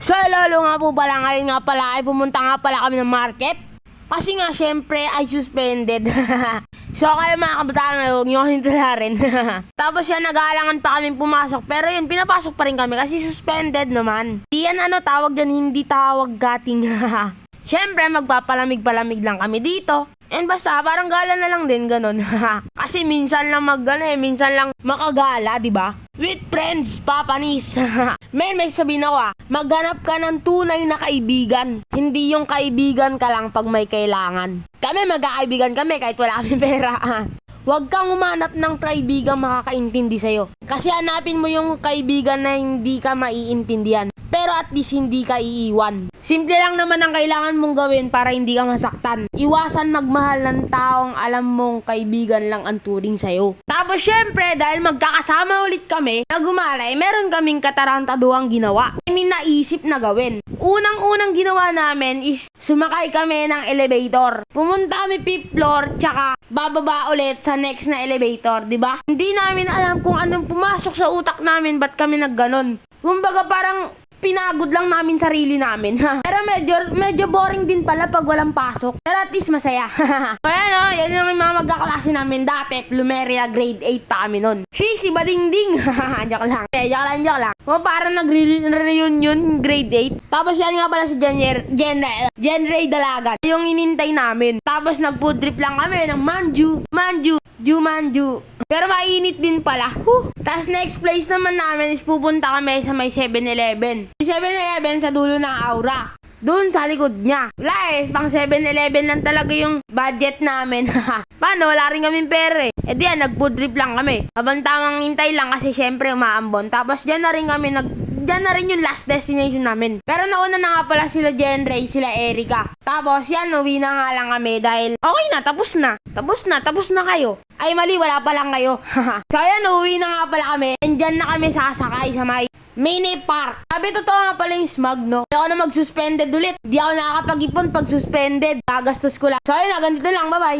So lalo nga po pala ngayon nga pala ay pumunta nga pala kami ng market. Kasi nga syempre ay suspended. so kayo mga kabataan huwag nyo kami tularin. Tapos yan nag-aalangan pa kami pumasok. Pero yun pinapasok pa rin kami kasi suspended naman. Yan ano tawag dyan hindi tawag gating. Syempre, magpapalamig-palamig lang kami dito. And basta, parang gala na lang din, ganun. Kasi minsan lang mag, ano eh, minsan lang makagala, di ba? With friends, papanis. Men, may sabihin ako ah, maghanap ka ng tunay na kaibigan. Hindi yung kaibigan ka lang pag may kailangan. Kami, magkakaibigan kami kahit wala kami pera. Huwag kang umanap ng kaibigan makakaintindi sa'yo. Kasi hanapin mo yung kaibigan na hindi ka maiintindihan. Pero at least hindi ka iiwan. Simple lang naman ang kailangan mong gawin para hindi ka masaktan. Iwasan magmahal ng taong alam mong kaibigan lang ang turing sa'yo. Tapos syempre, dahil magkakasama ulit kami, na gumalay, meron kaming katarantaduang ginawa. I mean, naisip na gawin. Unang-unang ginawa namin is sumakay kami ng elevator. Pumunta kami fifth floor, tsaka bababa ulit sa next na elevator, di ba? Hindi namin alam kung anong pumasok sa utak namin, ba't kami nagganon. Kumbaga parang pinagod lang namin sarili namin. Pero medyo, medyo boring din pala pag walang pasok. Pero at least masaya. Kaya no, yan yung mga magkaklase namin dati. Plumeria grade 8 pa kami nun. She, si Badingding. joke lang. Eh, joke lang, joke lang. O, parang nag-reunion grade 8. Tapos yan nga pala si Jenner, Jenner, Jenray Dalagan. Yung inintay namin. Tapos nag-food trip lang kami ng Manju, Manju, Jumanju. Pero mainit din pala. Huh. Tapos next place naman namin is pupunta kami sa may 7-Eleven. Yung 7-Eleven sa dulo ng Aura. Doon sa likod niya. Wala eh, pang 7-Eleven lang talaga yung budget namin. Paano? Wala rin kaming pera eh. Eh di yan, nag-food trip lang kami. Habang tamang hintay lang kasi syempre umaambon. Tapos dyan na rin kami nag... Dyan na rin yung last destination namin. Pero nauna na nga pala sila Jen Ray, sila Erika. Tapos yan, uwi na nga lang kami dahil okay na, tapos na. Tapos na, tapos na kayo. Ay mali, wala pa lang kayo. so yan, uwi na nga pala kami. And dyan na kami sasakay sa may mini park. Sabi totoo nga pala yung smug, no? Di ako na mag-suspended ulit. Di ako nakakapag-ipon pag suspended. Gagastos ko lang. So ayun ganito lang. Bye-bye.